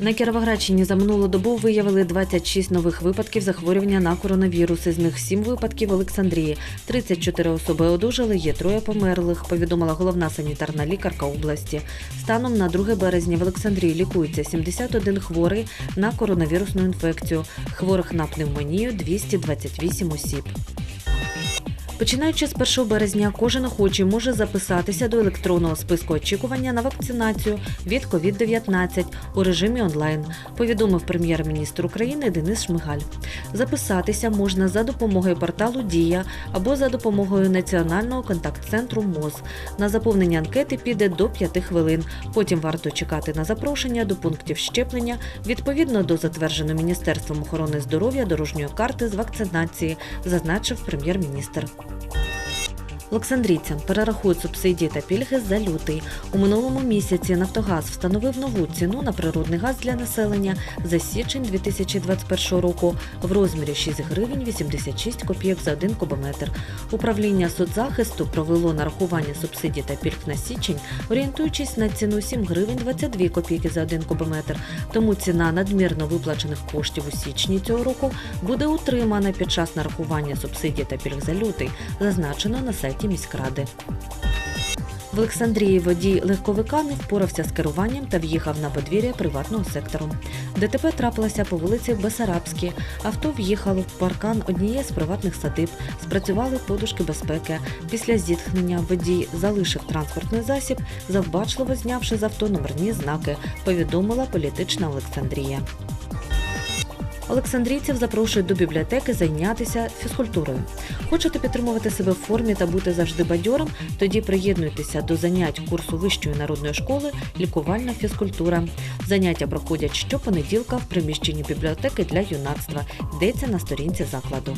На Кіровоградщині за минулу добу виявили 26 нових випадків захворювання на коронавірус. Із них 7 випадків в Олександрії. 34 особи одужали, є троє померлих, повідомила головна санітарна лікарка області. Станом на 2 березня в Олександрії лікується 71 хворий на коронавірусну інфекцію. Хворих на пневмонію 228 осіб. Починаючи з 1 березня, кожен охочий може записатися до електронного списку очікування на вакцинацію від COVID-19 у режимі онлайн, повідомив прем'єр-міністр України Денис Шмигаль. Записатися можна за допомогою порталу Дія або за допомогою національного контакт-центру МОЗ. На заповнення анкети піде до 5 хвилин. Потім варто чекати на запрошення до пунктів щеплення відповідно до затвердженої Міністерством охорони здоров'я дорожньої карти з вакцинації, зазначив прем'єр-міністр. Олександрійцям перерахують субсидії та пільги за лютий. У минулому місяці Нафтогаз встановив нову ціну на природний газ для населення за січень 2021 року в розмірі 6 гривень 86 копійок за 1 кубометр. Управління соцзахисту провело нарахування субсидій та пільг на січень, орієнтуючись на ціну 7 гривень 22 копійки за 1 кубометр. Тому ціна надмірно виплачених коштів у січні цього року буде утримана під час нарахування субсидій та пільг за лютий, зазначено на сайті міськради. В Олександрії водій легковика не впорався з керуванням та в'їхав на подвір'я приватного сектору. ДТП трапилося по вулиці Бесарабській. Авто в'їхало в паркан однієї з приватних садиб. Спрацювали подушки безпеки. Після зіткнення водій залишив транспортний засіб, завбачливо знявши з авто номерні знаки, повідомила політична Олександрія. Олександрійців запрошують до бібліотеки зайнятися фізкультурою. Хочете підтримувати себе в формі та бути завжди бадьором? Тоді приєднуйтеся до занять курсу вищої народної школи Лікувальна фізкультура. Заняття проходять щопонеділка в приміщенні бібліотеки для юнацтва. Йдеться на сторінці закладу.